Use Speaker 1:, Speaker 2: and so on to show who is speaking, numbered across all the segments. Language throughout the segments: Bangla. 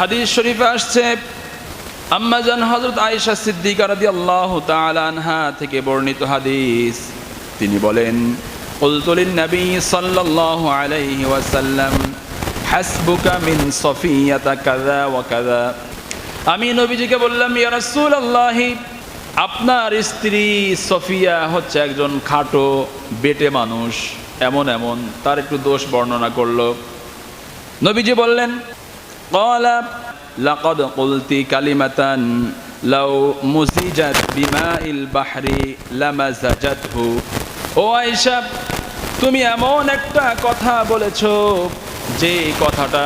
Speaker 1: হাদিস শরীফে আসছে আম্মাজান হজরত আয়েশা সিদ্দিকা রাদি আল্লাহ আনহা থেকে বর্ণিত হাদিস। তিনি বলেন কলতুলিন নবী সাল্লাল্লাহু আলাইহি ওয়াসাল্লাম, হাসবুকা মিন সফিয়াতা কাযা ওয়া কাযা। আমি নবীজিকে বললাম, ইয়া রাসূলুল্লাহ, আপনার স্ত্রী সফিয়া হচ্ছে একজন খাটো, বেটে মানুষ, এমন এমন, তার একটু দোষ বর্ণনা করল। নবীজি বললেন قال لقد قلت كلمة لو مزجت بماء البحر لمزجته ও আয়েশা তুমি এমন একটা কথা বলেছো যে কথাটা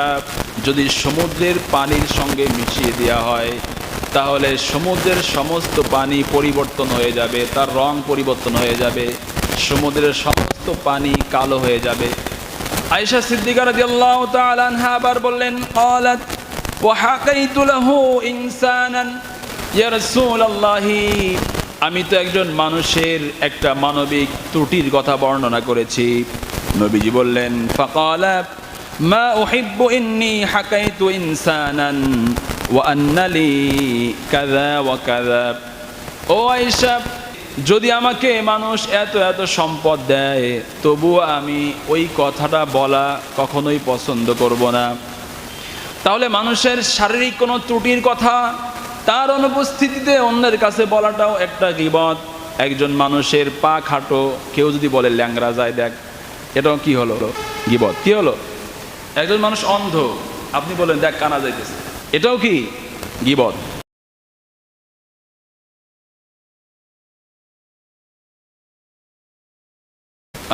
Speaker 1: যদি সমুদ্রের পানির সঙ্গে মিশিয়ে দেওয়া হয় তাহলে সমুদ্রের সমস্ত পানি পরিবর্তন হয়ে যাবে তার রং পরিবর্তন হয়ে যাবে সমুদ্রের সমস্ত পানি কালো হয়ে যাবে আয়েশা সিদ্দিকা রাদিয়াল্লাহু তাআলা আনহা আবার বললেন قالت وحكيت له انسانا يا رسول الله আমি তো একজন মানুষের একটা মানবিক ত্রুটির কথা বর্ণনা করেছি নবীজি বললেন فقال ما احب اني حكيت انسانا وان لي كذا وكذا ও আয়েশা যদি আমাকে মানুষ এত এত সম্পদ দেয়, তবুও আমি ওই কথাটা বলা কখনোই পছন্দ করব না। তাহলে মানুষের শারীরিক কোনো ত্রুটির কথা, তার অনুপস্থিতিতে অন্যের কাছে বলাটাও একটা গিবত। একজন মানুষের পা খাটো, কেউ যদি বলে ল্যাংরা যায়, দেখ। এটাও কি হলো? গিবত। কি হলো? একজন মানুষ অন্ধ, আপনি বলেন দেখ, কানা যাইতেছে। এটাও কি? গিবত।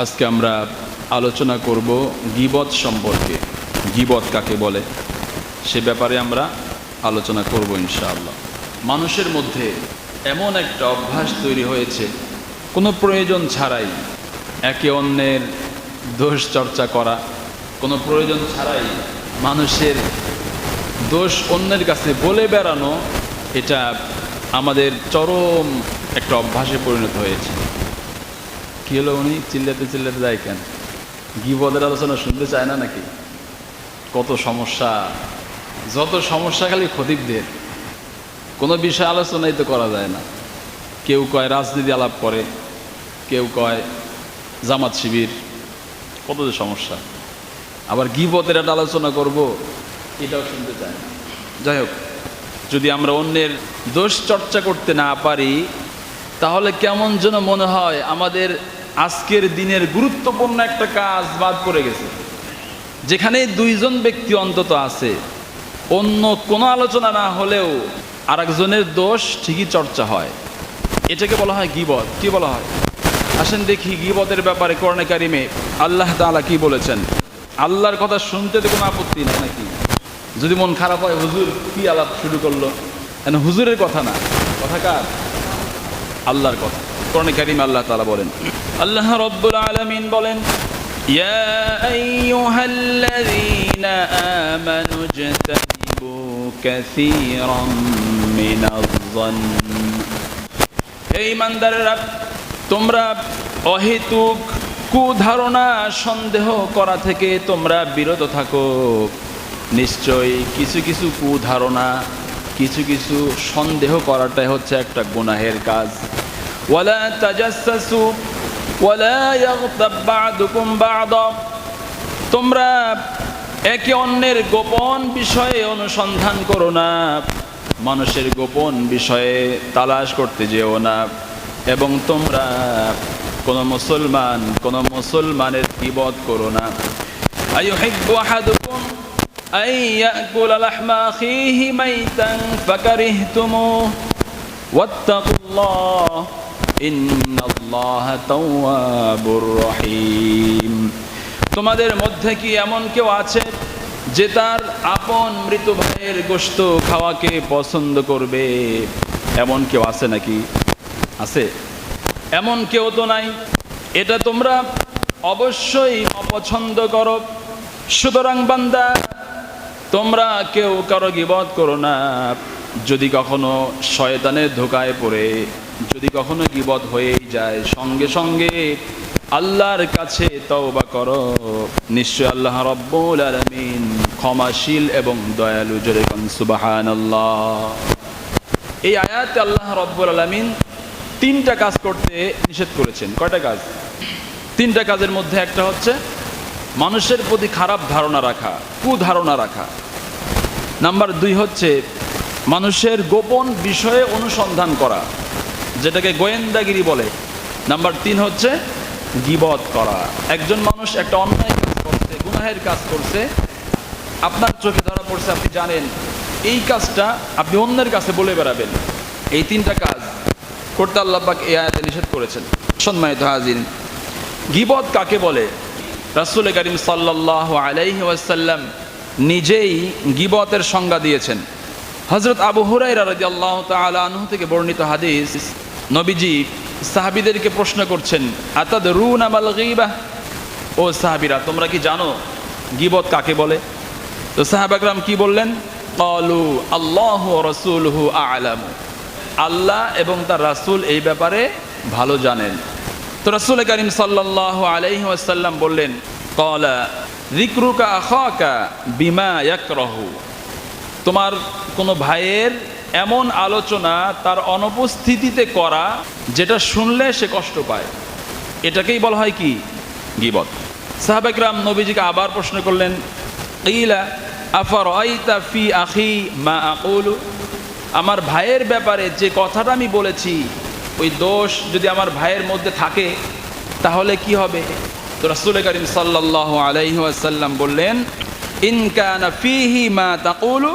Speaker 1: আজকে আমরা আলোচনা করব গিবত সম্পর্কে। গিবত কাকে বলে? সে ব্যাপারে আমরা আলোচনা করব ইনশাআল্লাহ। মানুষের মধ্যে এমন একটা অভ্যাস তৈরি হয়েছে, কোনো প্রয়োজন ছাড়াই একে অন্যের দোষ চর্চা করা, কোনো প্রয়োজন ছাড়াই মানুষের দোষ অন্যের কাছে বলে বেড়ানো, এটা আমাদের চরম একটা অভ্যাসে পরিণত হয়েছে। কি হলো উনি চিল্লাতে চিল্লাতে যায় কেন? গিবদের আলোচনা শুনতে চায় না নাকি? কত সমস্যা। যত সমস্যা খালি খতিবদের। কোনো বিষয় আলোচনাই তো করা যায় না। কেউ কয় রাজনীতি আলাপ করে, কেউ কয় জামাত শিবির। কত যে সমস্যা। আবার গিবতের একটা আলোচনা করব, এটাও শুনতে চায় না। যাই হোক, যদি আমরা অন্যের দোষ চর্চা করতে না পারি, তাহলে কেমন যেন মনে হয় আমাদের আজকের দিনের গুরুত্বপূর্ণ একটা কাজ বাদ পড়ে গেছে। যেখানে দুইজন ব্যক্তি অন্তত আছে, অন্য কোনো আলোচনা না হলেও আরেকজনের দোষ ঠিকই চর্চা হয়। এটাকে বলা হয় গিবত। কি বলা হয়? আসেন দেখি গিবতের ব্যাপারে করণে কারিমে আল্লাহ তাআলা কি বলেছেন? আল্লাহর কথা শুনতে তো কোনো আপত্তি নেই নাকি? যদি মন খারাপ হয় হুজুর কি আলাপ শুরু করল? কেন হুজুরের কথা না। কথা কার? আল্লাহর কথা। কোরআনে কারিমে আল্লাহ তাআলা বলেন আল্লাহ রব্বুল আলামিন বলেন يا أيها الذين آمنوا اجتنبوا كثيرا من الظن এই ইমানদারেরা তোমরা অহেতুক কুধারণা সন্দেহ করা থেকে তোমরা বিরত থাকো নিশ্চয়ই কিছু কিছু কুধারণা কিছু কিছু সন্দেহ করাটাই হচ্ছে একটা গুনাহের কাজ ওয়ালা তাজাসসু তোমরা একে অন্যের গোপন বিষয়ে অনুসন্ধান করো না। মানুষের গোপন বিষয়ে তালাশ করতে যেও না। এবং তোমরা কোন মুসলমান, কোন মুসলমানের বিপদ করো না। আইয়ুহিব্বু রহিম। তোমাদের মধ্যে কি এমন কেউ আছে যে তার আপন মৃত ভাইয়ের গোস্ত খাওয়াকে পছন্দ করবে? এমন কেউ আছে নাকি? আছে? এমন কেউ তো নাই। এটা তোমরা অবশ্যই অপছন্দ করো। সুতরাং বান্দা, তোমরা কেউ কারও গিবধ করো না। যদি কখনো শয়তানের ধোকায় পড়ে যদি কখনো গিবত হয়েই যায়, সঙ্গে সঙ্গে আল্লাহর কাছে তওবা করো। নিশ্চয় আল্লাহ রব্বুল আলামিন ক্ষমাশীল এবং দয়ালু জোরে সুবাহান এই আয়াতে আল্লাহ রব্বুল আলমিন তিনটা কাজ করতে নিষেধ করেছেন। কয়টা কাজ? তিনটা কাজের মধ্যে একটা হচ্ছে মানুষের প্রতি খারাপ ধারণা রাখা, কুধারণা রাখা। নাম্বার দুই হচ্ছে মানুষের গোপন বিষয়ে অনুসন্ধান করা। যেটাকে গোয়েন্দাগিরি বলে। নাম্বার তিন হচ্ছে গিবত করা। একজন মানুষ একটা অন্যায় কাজ করছে, গুনাহের কাজ করছে, আপনার চোখে ধরা পড়ছে, আপনি জানেন, এই কাজটা আপনি অন্যের কাছে বলে বেড়াবেন। এই তিনটা কাজ করতে আল্লাহবাক এ আয়াতে নিষেধ করেছেন। সম্মানিত হাজির গিবত কাকে বলে? রাসুল করিম সাল্লাহ আলাইহি ওয়াসাল্লাম নিজেই গিবতের সংজ্ঞা দিয়েছেন। হজরত আবু হুরাই রাজি আল্লাহ তালা থেকে বর্ণিত হাদিস নবীজি সাহাবিদেরকে প্রশ্ন করছেন আতাদ রুন আমাল গিবাহ ও সাহাবিরা, তোমরা কি জানো গিবত কাকে বলে? তো সাহাবাকরাম কি বললেন? কলু আল্লাহ রসুলহু আলাম। আল্লাহ এবং তার রাসূল এই ব্যাপারে ভালো জানেন। তো রাসূল করিম সাল্লাল্লাহু আলাইহি ওয়াসাল্লাম বললেন, কলা আখাকা বিমা ইয়াকরাহু। তোমার কোনো ভাইয়ের এমন আলোচনা তার অনুপস্থিতিতে করা যেটা শুনলে সে কষ্ট পায়। এটাকেই বলা হয় কি? গিবত। সাহাবাকরাম নবীজিকে আবার প্রশ্ন করলেন, ইলা আফার ফি আখি মা আকুলু? আমার ভাইয়ের ব্যাপারে যে কথাটা আমি বলেছি, ওই দোষ যদি আমার ভাইয়ের মধ্যে থাকে, তাহলে কি হবে? তো রাসূল করিম সাল্লাল্লাহু আলাইহি ওয়াসাল্লাম বললেন, ইন কানা ফিহি মা তাকুলু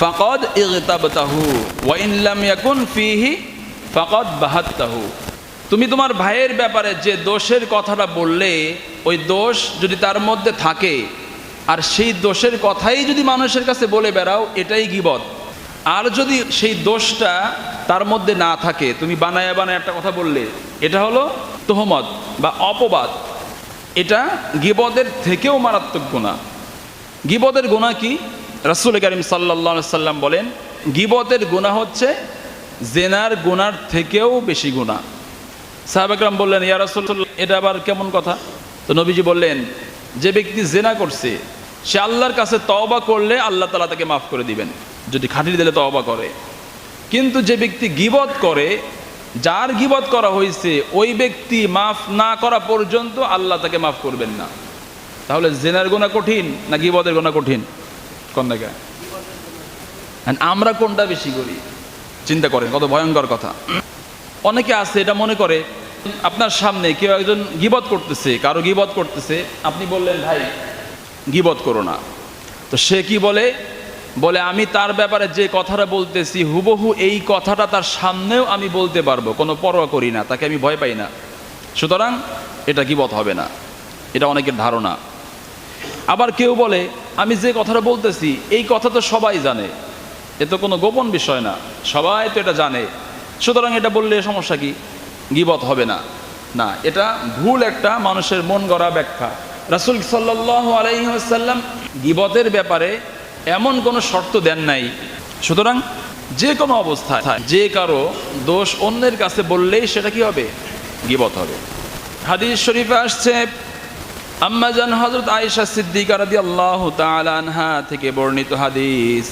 Speaker 1: ফাকাদ ইগতাবতাহু ওয়া ইন লাম ইয়াকুন ফিহি ফাকাদ বাহাত্তাহু। তুমি তোমার ভাইয়ের ব্যাপারে যে দোষের কথাটা বললে, ওই দোষ যদি তার মধ্যে থাকে, আর সেই দোষের কথাই যদি মানুষের কাছে বলে বেড়াও, এটাই গিবত। আর যদি সেই দোষটা তার মধ্যে না থাকে, তুমি বানায় বানায় একটা কথা বললে, এটা হলো তোহমত বা অপবাদ। এটা গিবদের থেকেও মারাত্মক গুণা গিবদের গুণা কি? রাসুল করিম সাল্লা সাল্লাম বলেন, গিবতের গুণা হচ্ছে জেনার গুনার থেকেও বেশি গুণা সাহাবাকরাম বললেন, ইয়া রাসুল এটা আবার কেমন কথা? তো নবীজি বললেন, যে ব্যক্তি জেনা করছে, সে আল্লাহর কাছে তওবা করলে আল্লাহ তালা তাকে মাফ করে দিবেন, যদি খাটিয়ে দিলে তওবা করে। কিন্তু যে ব্যক্তি গিবত করে, যার গিবত করা হয়েছে, ওই ব্যক্তি মাফ না করা পর্যন্ত আল্লাহ তাকে মাফ করবেন না। তাহলে জেনার গোনা কঠিন না গিবতের গোনা কঠিন? কোন দেখা আমরা কোনটা বেশি করি? চিন্তা করেন, কত ভয়ঙ্কর কথা। অনেকে আছে, এটা মনে করে, আপনার সামনে কেউ একজন গিবত করতেছে, কারও গিবত করতেছে, আপনি বললেন, ভাই, গিবত করো না। তো সে কি বলে? বলে, আমি তার ব্যাপারে যে কথাটা বলতেছি, হুবহু এই কথাটা তার সামনেও আমি বলতে পারব, কোনো পরোয়া করি না, তাকে আমি ভয় পাই না। সুতরাং এটা গিবত হবে না। এটা অনেকের ধারণা। আবার কেউ বলে আমি যে কথাটা বলতেছি, এই কথা তো সবাই জানে। এ তো কোনো গোপন বিষয় না। সবাই তো এটা জানে। সুতরাং এটা বললে সমস্যা কি? গিবত হবে না। না, এটা ভুল একটা মানুষের মন গড়া ব্যাখ্যা। রাসুল সাল্লাহ আলাইসাল্লাম গিবতের ব্যাপারে এমন কোনো শর্ত দেন নাই। সুতরাং যে কোনো অবস্থায় যে কারও দোষ অন্যের কাছে বললেই সেটা কি হবে? গিবত হবে। হাদিস শরীফে আসছে আম্মাজান হজরত আয়েশা সিদ্দিকা রাদি আল্লাহ আনহা থেকে বর্ণিত হাদিস।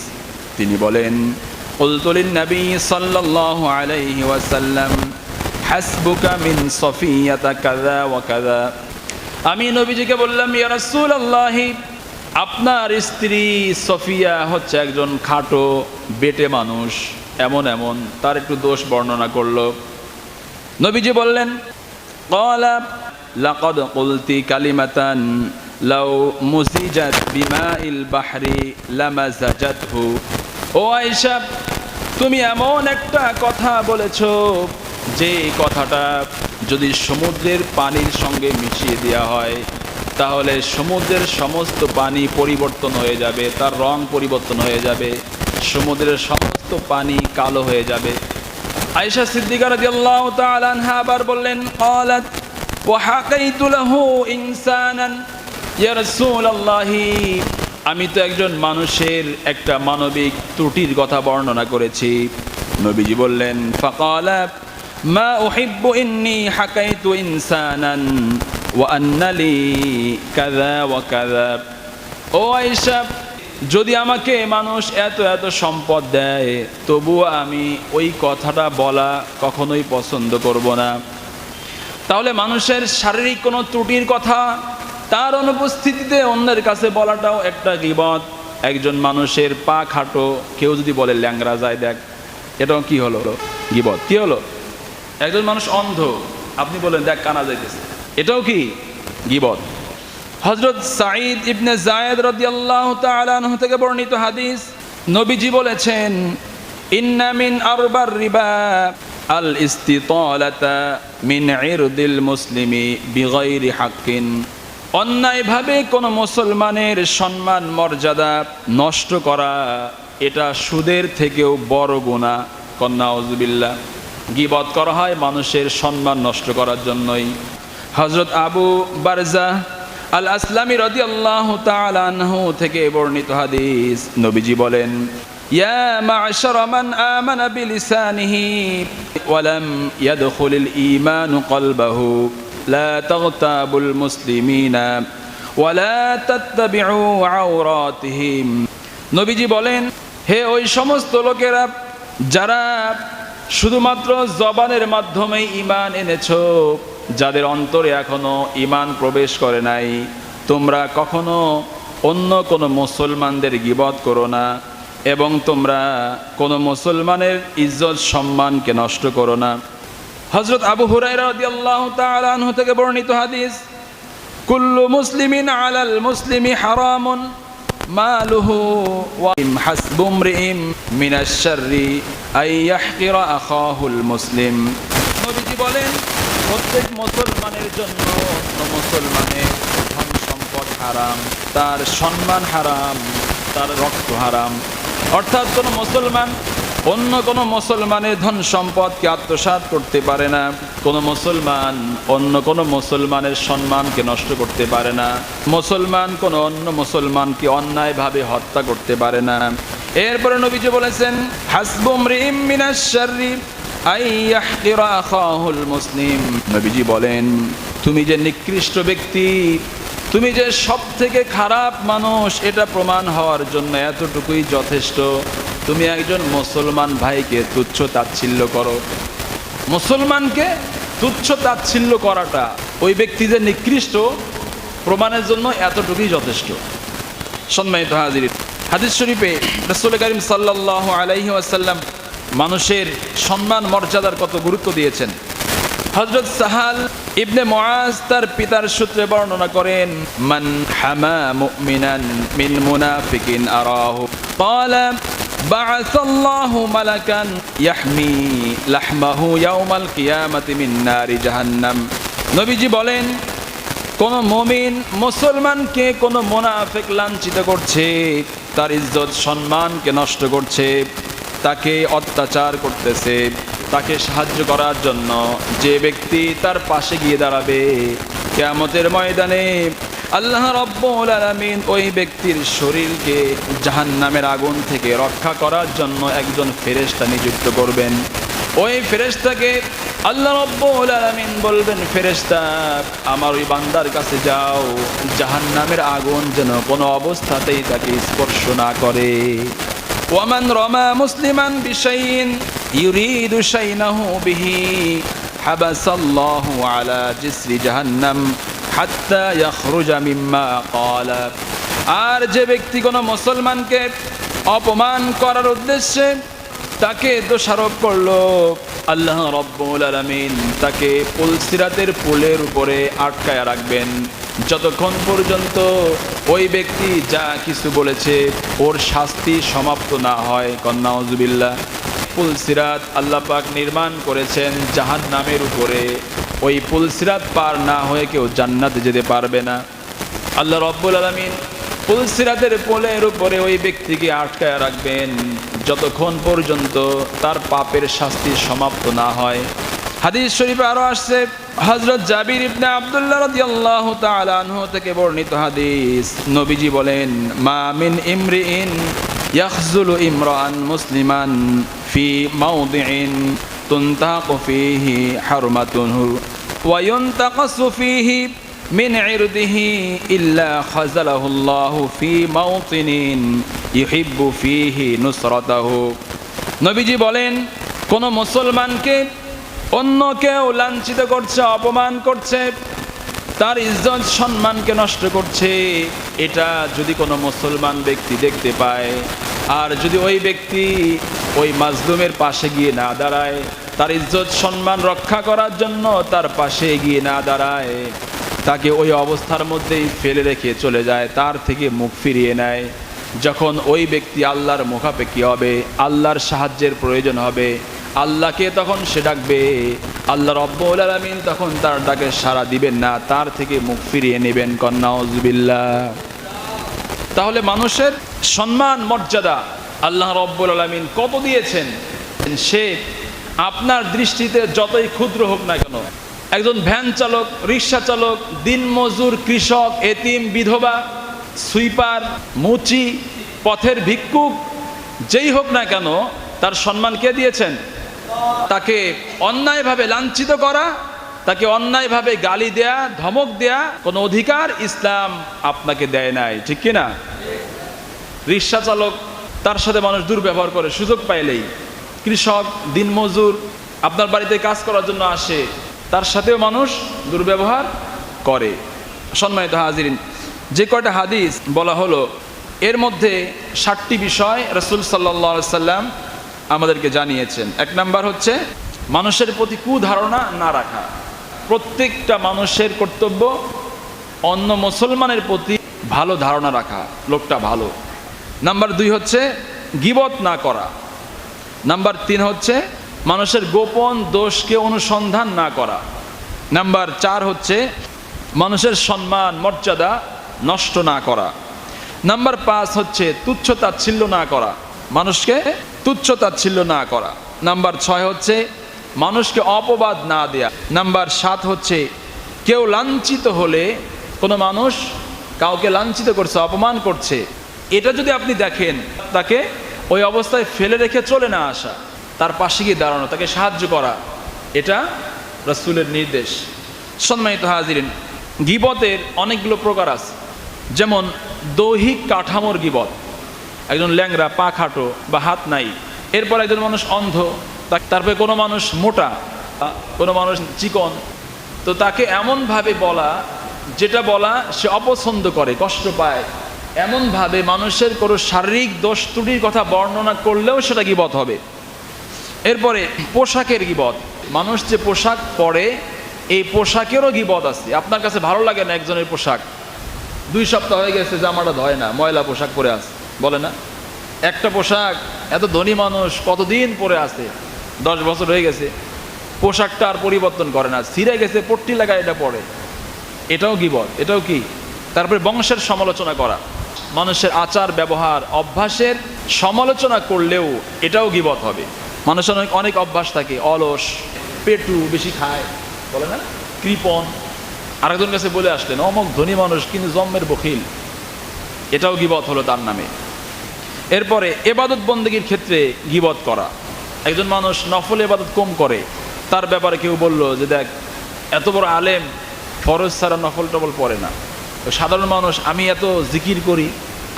Speaker 1: তিনি বলেন উলতুলিন নবী সাল্লাল্লাহু আলাইহি ওয়াসাল্লাম, হাসবুকা মিন সফিয়াতা কাযা ওয়া কাযা। আমি নবীজিকে বললাম, ইয়া রাসূলুল্লাহি, আপনার স্ত্রী সফিয়া হচ্ছে একজন খাটো, বেটে মানুষ, এমন এমন, তার একটু দোষ বর্ণনা করল। নবীজি বললেন, ক্বালা লাকদ কুলতি কালিমাতান লাউ মুসিজাত বিমা ইল বাহরি ও আয়েশা, তুমি এমন একটা কথা বলেছ, যে কথাটা যদি সমুদ্রের পানির সঙ্গে মিশিয়ে দেওয়া হয়, তাহলে সমুদ্রের সমস্ত পানি পরিবর্তন হয়ে যাবে, তার রং পরিবর্তন হয়ে যাবে, সমুদ্রের সমস্ত পানি কালো হয়ে যাবে। আয়েশা সিদ্দিকার আবার বললেন وحقيت له انسانا يا رسول الله আমি তো একজন মানুষের একটা মানবিক ত্রুটির কথা বর্ণনা করেছি নবীজি বললেন ফাকালা মা উহিব্বু ইন্নি হাকাইতু ইনসানান ওয়া আন্না লি কাযা ওয়া কাযা ও আয়েশা যদি আমাকে মানুষ এত এত সম্পদ দেয় তবুও আমি ওই কথাটা বলা কখনোই পছন্দ করব না তাহলে মানুষের শারীরিক কোনো ত্রুটির কথা, তার অনুপস্থিতিতে অন্যের কাছে বলাটাও একটা গিবত। একজন মানুষের পা খাটো, কেউ যদি বলে ল্যাংরা যায় দেখ। এটাও কি হলো? গিবত। কি হলো? একজন মানুষ অন্ধ, আপনি বলেন দেখ, কানা যাইতেছে। এটাও কি? গিবত। হজরত সাঈদ ইবনে জায়েদ রাদিয়াল্লাহু তাআলা আনহু থেকে বর্ণিত হাদিস, নবীজি বলেছেন, ইন্না মিন আরবার রিবা। আল ইস্তিতালাতা মিন ইরদিল মুসলিমি বিগাইরি হাক্কিন। অন্যায়ভাবে কোনো মুসলমানের সম্মান, মর্যাদা নষ্ট করা, এটা সুদের থেকেও বড় গুণা কন্যা অজুবিল্লা গিবত করা হয় মানুষের সম্মান নষ্ট করার জন্যই। হজরত আবু বারজা আল আসলামী রদি আল্লাহ তালানহু থেকে বর্ণিত হাদিস নবীজি বলেন ইয়া মা'শার মান আমানা বিলিসানিহি ওয়ালাম ইয়াদখুলিল ঈমানু কলবাহু লা তাগতাবুল মুসলিমিনা ওয়ালা তাত্তাবিউ আওরাতিহিম নবীজি বলেন, হে ওই সমস্ত লোকেরা, যারা শুধুমাত্র জবানের মাধ্যমে ইমান এনেছ, যাদের অন্তরে এখনও ইমান প্রবেশ করে নাই, তোমরা কখনো অন্য কোনো মুসলমানদের গিবত করো না। এবং তোমরা কোনো মুসলমানের ইজ্জত, সম্মানকে নষ্ট করো না। হজরত আবু হুরাইরা রাদিয়াল্লাহু তাআলা আনহু থেকে বর্ণিত হাদিস, কুল্লু মুসলিমিন আলাল মুসলিমি হারামুন, মালুহু ওয়া হাসবু ইমরিইম মিনাশ শাররি আই আখাহুল মুসলিম। নবীজি বলেন, প্রত্যেক মুসলমানের জন্য মুসলমানের ধন সম্পদ হারাম, তার সম্মান হারাম, তার রক্ত হারাম। অর্থাৎ কোনো মুসলমান, অন্য কোনো মুসলমানের ধন সম্পদকে আত্মসাৎ করতে পারে না। কোনো মুসলমান অন্য কোনো মুসলমানের সম্মানকে নষ্ট করতে পারে না। মুসলমান কোনো অন্য মুসলমানকে অন্যায়ভাবে হত্যা করতে পারে না। এরপরে নবীজি বলেছেন হাসবুম রিম মিনাশ শাররি মুসলিম। নবীজি বলেন, তুমি যে নিকৃষ্ট ব্যক্তি তুমি যে সব থেকে খারাপ মানুষ, এটা প্রমাণ হওয়ার জন্য এতটুকুই যথেষ্ট। তুমি একজন মুসলমান ভাইকে তুচ্ছ তাচ্ছিল্য করো। মুসলমানকে তুচ্ছ তাচ্ছিল্য করাটা ওই ব্যক্তি যে নিকৃষ্ট, প্রমাণের জন্য এতটুকুই যথেষ্ট। সম্মানিত হাজির, হাদিস শরীফে রসুল করিম সাল্লাহ আলাইহি মানুষের সম্মান, মর্যাদার কত গুরুত্ব দিয়েছেন। হজরত সাহাল ইবনে মুআজ তার পিতার সূত্রে বর্ণনা করেন মান হামা মুমিনান মিন মুনাফিকিন আরাহু قال بعث الله ملكا يحمي لحمه يوم القيامة من نار جهنم নবীজি বলেন কোন মমিন মুসলমানকে কোন মোনাফেক লাঞ্ছিত করছে তার ইজ্জত সম্মানকে নষ্ট করছে তাকে অত্যাচার করতেছে তাকে সাহায্য করার জন্য যে ব্যক্তি তার পাশে গিয়ে দাঁড়াবে, কেয়ামতের ময়দানে আল্লাহ রব্বুল আলামিন ওই ব্যক্তির শরীরকে জাহান্নামের আগুন থেকে রক্ষা করার জন্য একজন ফেরেশতা নিযুক্ত করবেন। ওই ফেরেশতাকে আল্লাহ রব্বুল আলামিন বলবেন, ফেরেশতা, আমার ওই বান্দার কাছে যাও, জাহান্নামের আগুন যেন কোনো অবস্থাতেই তাকে স্পর্শ না করে। ওয়ামান রমা মুসলিমান বিশাইন ইউরিদু শাইনাহু বিহি হাবাসাল্লাহু আলা জিসরি জাহান্নাম হাত্তা মিম্মা ক্বালা আর যে ব্যক্তি কোনো মুসলমানকে অপমান করার উদ্দেশ্যে তাকে দোষারোপ করল, আল্লাহ রব্বুল আলামিন তাকে পুলসিরাতের পুলের উপরে আটকায় রাখবেন। যতক্ষণ পর্যন্ত ওই ব্যক্তি যা কিছু বলেছে, ওর শাস্তি সমাপ্ত না হয়। কন্যাউজুবিল্লা পুলসিরাত আল্লাহ নির্মাণ করেছেন জাহান নামের উপরে। ওই পুলসিরাত পার না হয়ে কেউ জান্নাতে যেতে পারবে না। আল্লাহ রব্বুল আলমিন পুলসিরাতের পোলের উপরে ওই ব্যক্তিকে আটকায় রাখবেন যতক্ষণ পর্যন্ত তার পাপের শাস্তি সমাপ্ত না হয়। হাদিস শরীফে আরও আসছে হজরত জাবির ইবনে আব্দুল্লাহ রাদিয়াল্লাহু তাআলা আনহু থেকে বর্ণিত হাদিস। নবীজি বলেন, মা মিন ইমরিইন ইয়াখজুলু ইমরান মুসলিমান। ফি মাওদিইন তুনতাকু ফিহি হারমাতুহু ওয়া ইউনতাকাসু ফিহি মিন ইরদিহি ইল্লা খাযালাহুল্লাহু ফি মাওতিনিন ইউহিব্বু ফিহি নুসরাতাহু নবীজি বলেন, কোন মুসলমানকে অন্য কেউ লাঞ্ছিত করছে, অপমান করছে, তার ইজ্জত, সম্মানকে নষ্ট করছে, এটা যদি কোনো মুসলমান ব্যক্তি দেখতে পায় আর যদি ওই ব্যক্তি ওই মাজলুমের পাশে গিয়ে না দাঁড়ায়, তার ইজ্জত সম্মান রক্ষা করার জন্য তার পাশে গিয়ে না দাঁড়ায়, তাকে ওই অবস্থার মধ্যেই ফেলে রেখে চলে যায়, তার থেকে মুখ ফিরিয়ে নেয়। যখন ওই ব্যক্তি আল্লাহর মুখাপেক্ষি হবে, আল্লাহর সাহায্যের প্রয়োজন হবে, আল্লাহকে তখন সে ডাকবে, আল্লাহ রব্বুল আলমিন তখন তার ডাকে সাড়া দিবেন না, তার থেকে মুখ ফিরিয়ে নেবেন, কন্যা তাহলে মানুষের সম্মান, মর্যাদা আল্লাহ রব্বুল আলমিন কত দিয়েছেন? সে আপনার দৃষ্টিতে যতই ক্ষুদ্র হোক না কেন, একজন ভ্যান চালক, রিক্সা চালক, দিনমজুর কৃষক, এতিম, বিধবা, সুইপার, মুচি, পথের ভিক্ষুক, যেই হোক না কেন, তার সম্মান কে দিয়েছেন? তাকে অন্যায়ভাবে লাঞ্ছিত করা তাকে অন্যায়ভাবে গালি দেয়া, ধমক দেয়া, কোনো অধিকার ইসলাম আপনাকে দেয় নাই, ঠিক কিনা? রিক্সা চালক, তার সাথে মানুষ দুর্ব্যবহার করে, সুযোগ পাইলেই। কৃষক, দিনমজুর, আপনার বাড়িতে কাজ করার জন্য আসে, তার সাথেও মানুষ দুর্ব্যবহার করে। সম্মানিত হাজিরিন, যে কয়টা হাদিস বলা হলো, এর মধ্যে ষাটটি বিষয় রসুল সাল্লা সাল্লাম আমাদেরকে জানিয়েছেন। এক নাম্বার হচ্ছে, মানুষের প্রতি কুধারণা না রাখা। প্রত্যেকটা মানুষের কর্তব্য অন্য মুসলমানের প্রতি ভালো ধারণা রাখা, লোকটা ভালো। নাম্বার দুই হচ্ছে গিবত না করা। নাম্বার তিন হচ্ছে মানুষের গোপন দোষকে অনুসন্ধান না করা। নাম্বার চার হচ্ছে মানুষের সম্মান, মর্যাদা নষ্ট না করা। নাম্বার পাঁচ হচ্ছে তুচ্ছ তাচ্ছিল্য না করা। মানুষকে তুচ্ছ তাচ্ছিল্য না করা। নাম্বার ছয় হচ্ছে মানুষকে অপবাদ না দেয়া। নাম্বার সাত হচ্ছে, কেউ লাঞ্ছিত হলে কোনো মানুষ কাউকে লাঞ্ছিত করছে, অপমান করছে। এটা যদি আপনি দেখেন, তাকে ওই অবস্থায় ফেলে রেখে চলে না আসা, তার পাশে গিয়ে দাঁড়ানো, তাকে সাহায্য করা, এটা রসুলের নির্দেশ। সম্মানিত হাজিরিন, গিবতের অনেকগুলো প্রকার আছে। যেমন, দৈহিক কাঠামোর গিবত। একজন ল্যাংরা পা খাটো বা হাত নাই। এরপর একজন মানুষ অন্ধ তারপরে কোনো মানুষ মোটা কোনো মানুষ চিকন, তো তাকে এমনভাবে বলা, যেটা বলা সে অপছন্দ করে, কষ্ট পায়। এমনভাবে মানুষের কোনো শারীরিক দোষ ত্রুটির কথা বর্ণনা করলেও সেটা গিবত হবে। এরপরে, পোশাকের গিবত। মানুষ যে পোশাক পরে, এই পোশাকেরও গিবত আছে। আপনার কাছে ভালো লাগে না একজনের পোশাক? দুই সপ্তাহ হয়ে গেছে, জামাটা ধয় না, ময়লা পোশাক পরে আছে। বলে না? একটা পোশাক, এত ধনী মানুষ কতদিন পরে আছে? দশ বছর হয়ে গেছে, পোশাকটা আর পরিবর্তন করে না। ছিঁড়ে গেছে, পট্টি লাগায় এটা পরে। এটাও গিবত এটাও কি? তারপরে বংশের সমালোচনা করা। মানুষের আচার, ব্যবহার, অভ্যাসের সমালোচনা করলেও এটাও গিবত হবে। মানুষের অনেক অনেক অভ্যাস থাকে। অলস, পেটু বেশি খায়, বলে না? কৃপণ। আরেকজন কাছে বলে আসলেন, অমক ধনী মানুষ কিন্তু জন্মের বখিল। এটাও গিবত হলো তার নামে। এরপরে এবাদত বন্দীগীর ক্ষেত্রে গিবত করা। একজন মানুষ নফল এবাদত কম করে, তার ব্যাপারে কেউ বলল যে দেখ, এত বড় আলেম ফরজ ছাড়া নফল টফল পড়ে না। সাধারণ মানুষ, আমি এত জিকির করি,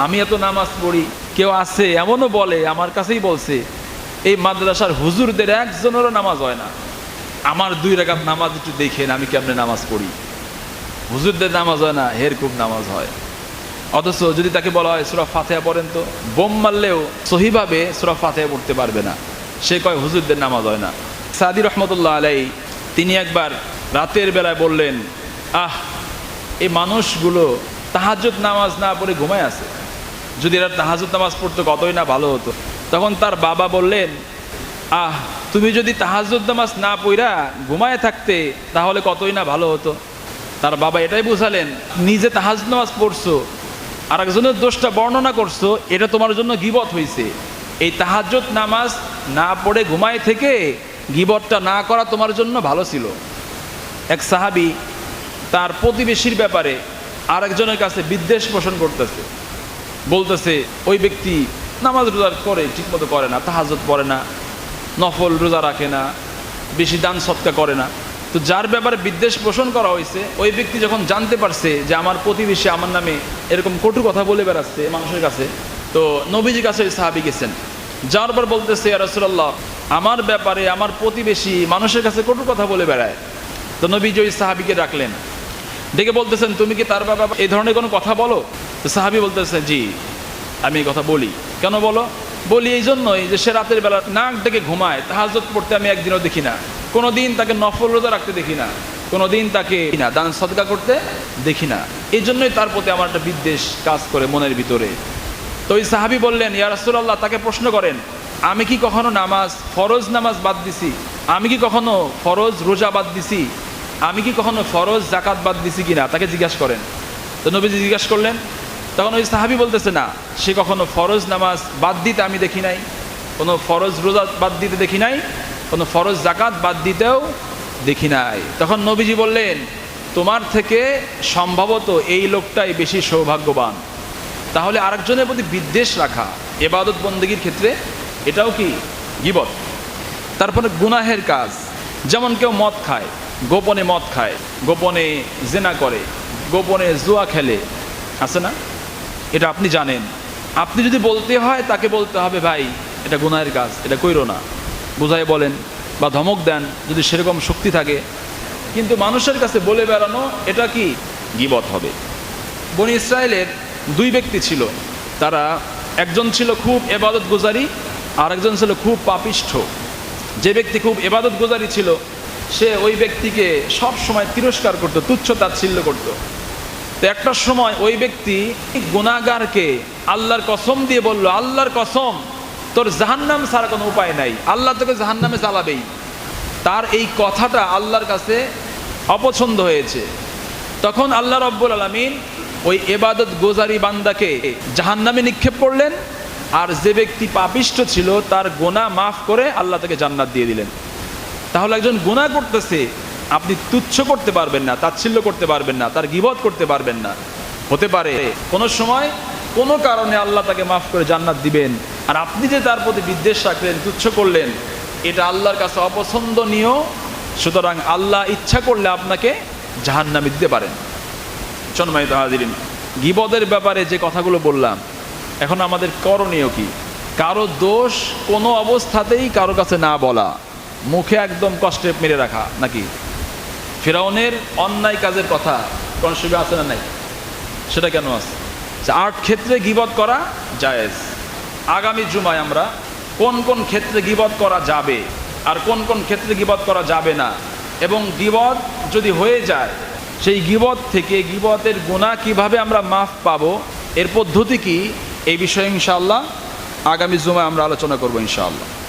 Speaker 1: আমি এত নামাজ পড়ি, কেউ আছে এমনও বলে, আমার কাছেই বলছে, এই মাদ্রাসার হুজুরদের একজনেরও নামাজ হয় না। আমার দুই রেখাত নামাজ একটু দেখেন, আমি কেমনে নামাজ পড়ি। হুজুরদের নামাজ হয় না, হের খুব নামাজ হয়। অথচ যদি তাকে বলা হয় সুরা ফাতেহা পড়েন তো, বোম মারলেও সহিভাবে সুরা ফাতেহা পড়তে পারবে না। সে কয়, হুজুরদের নামাজ হয় না। সাদি রহমতুল্লাহ আলাই তিনি একবার রাতের বেলায় বললেন, আহ এই মানুষগুলো তাহাজুদ নামাজ না পড়ে ঘুমায় আছে। যদি এরা তাহাজুদ নামাজ পড়তো কতই না ভালো হতো। তখন তার বাবা বললেন, আহ, তুমি যদি তাহাজুদ নামাজ না পড়া ঘুমায় থাকতে, তাহলে কতই না ভালো হতো? তার বাবা এটাই বুঝালেন, নিজে তাহাজ নামাজ পড়ছো আর একজনের দোষটা বর্ণনা করছ, এটা তোমার জন্য গিবত হয়েছে এই তাহাজ্জত নামাজ না পড়ে ঘুমায় থেকে গিবরটা না করা তোমার জন্য ভালো ছিল। এক সাহাবি তার প্রতিবেশীর ব্যাপারে আরেকজনের কাছে বিদ্বেষ পোষণ করতেছে। বলতেছে, ওই ব্যক্তি নামাজ রোজা করে, ঠিকমতো করে না তাহাজত পড়ে না, নফল রোজা রাখে না, বেশি দান সৎকা করে না। তো যার ব্যাপারে বিদ্বেষ পোষণ করা হয়েছে, ওই ব্যক্তি যখন জানতে পারছে যে আমার প্রতিবেশী আমার নামে এরকম কটু কথা বলে বেড়াচ্ছে মানুষের কাছে, তো নবীজির কাছে ওই সাহাবি গেছেন। যাওয়ার পর বলতেছে রসুল্লাহ আমার ব্যাপারে আমার প্রতিবেশী মানুষের কাছে কটু কথা বলে বেড়ায়। তো নবীজি ওই সাহাবিকে ডাকলেন। ডেকে বলতেছেন, তুমি কি তার ব্যাপারে এই ধরনের কোনো কথা বলো? তো সাহাবি বলতেছেন জি, আমি এই কথা বলি। কেন বলো? বলি এই জন্যই যে সে রাতের বেলা নাক ডেকে ঘুমায় তাহাজত পড়তে আমি একদিনও দেখি না। কোনো দিন তাকে নফল রোজা রাখতে দেখি না। কোনো দিন তাকে না, দান সদকা করতে দেখি না। এই জন্যই তার প্রতি আমার একটা বিদ্বেষ কাজ করে মনের ভিতরে। তো ওই সাহাবি বললেন, ইয়া রাসূলুল্লাহ, তাকে প্রশ্ন করেন, আমি কি কখনো নামাজ, ফরজ নামাজ বাদ দিছি? আমি কি কখনো ফরজ রোজা বাদ দিছি? আমি কি কখনো ফরজ জাকাত বাদ দিছি কিনা? তাকে জিজ্ঞাসা করেন। তো নবীজি জিজ্ঞাসা করলেন, তখন ওই সাহাবি বলতেছে, না, সে কখনো ফরজ নামাজ বাদ দিতে আমি দেখি নাই, কোনো ফরজ রোজা বাদ দিতে দেখি নাই, কোনো ফরজ জাকাত বাদ দিতেও দেখি নাই। তখন নবীজি বললেন, তোমার থেকে সম্ভবত এই লোকটাই বেশি সৌভাগ্যবান। তাহলে আরেকজনের প্রতি বিদ্বেষ রাখা, এবাদত বন্দীগীর ক্ষেত্রে এটাও কি গিবত? তারপরে গুনাহের কাজ, যেমন কেউ মদ খায়, গোপনে মদ খায়, গোপনে জেনা করে, গোপনে জুয়া খেলে, আছে না? এটা আপনি জানেন। আপনি যদি বলতে হয়, তাকে বলতে হবে, ভাই, এটা গুনাহের কাজ, এটা কইরো না। বুঝাই বলেন বা ধমক দেন, যদি সেরকম শক্তি থাকে। কিন্তু মানুষের কাছে বলে বেড়ানো, এটা কি গিবত হবে? বনি ইসরায়েলের দুই ব্যক্তি ছিল। তারা একজন ছিল খুব এবাদত গুজারি আর একজন ছিল খুব পাপিষ্ঠ। যে ব্যক্তি খুব এবাদত গুজারি ছিল, সে ওই ব্যক্তিকে সব সময় তিরস্কার করতো, তুচ্ছ তাচ্ছিল্য করত। তো একটা সময় ওই ব্যক্তি গুণাগারকে আল্লাহর কসম দিয়ে বলল, আল্লাহর কসম, তোর জাহান্নাম ছাড়া কোনো উপায় নাই। আল্লাহ তোকে জাহান্নামে চালাবেই তার এই কথাটা আল্লাহর কাছে অপছন্দ হয়েছে। তখন আল্লাহ রব্বুল আলমিন ওই এবাদত গোজারি বান্দাকে জাহান্নামে নিক্ষেপ করলেন, আর যে ব্যক্তি পাপিষ্ট ছিল তার গোনা মাফ করে আল্লাহ তাকে জান্নাত দিয়ে দিলেন। তাহলে একজন গোনা করতেছে, আপনি তুচ্ছ করতে পারবেন না, তাচ্ছিল্য করতে পারবেন না, তার গিবত করতে পারবেন না। হতে পারে, কোনো সময় কোনো কারণে আল্লাহ তাকে মাফ করে জান্নাত দিবেন, আর আপনি যে তার প্রতি বিদ্বেষ রাখলেন, তুচ্ছ করলেন, এটা আল্লাহর কাছে অপছন্দনীয়, সুতরাং আল্লাহ ইচ্ছা করলে আপনাকে জাহান্নামে দিতে পারেন। সম্মানিত হাজিরিন, গিবদের ব্যাপারে যে কথাগুলো বললাম, এখন আমাদের করণীয় কি? কারও দোষ কোনো অবস্থাতেই কারও কাছে না বলা, মুখে একদম কষ্টে মেরে রাখা নাকি? ফেরাউনের অন্যায় কাজের কথা কোন সুবিধা আছে না নাই? সেটা কেন আছে? আট ক্ষেত্রে গিবত করা জায়েজ। আগামী জুমায় আমরা কোন কোন ক্ষেত্রে গিবত করা যাবে আর কোন কোন ক্ষেত্রে গিবত করা যাবে না? এবং গিবত যদি হয়ে যায় সেই গিবত থেকে গিবতের গোনা কীভাবে আমরা মাফ পাবো? এর পদ্ধতি কি? এই বিষয়ে ইনশাআল্লাহ আগামী জুমায় আমরা আলোচনা করব ইনশাআল্লাহ।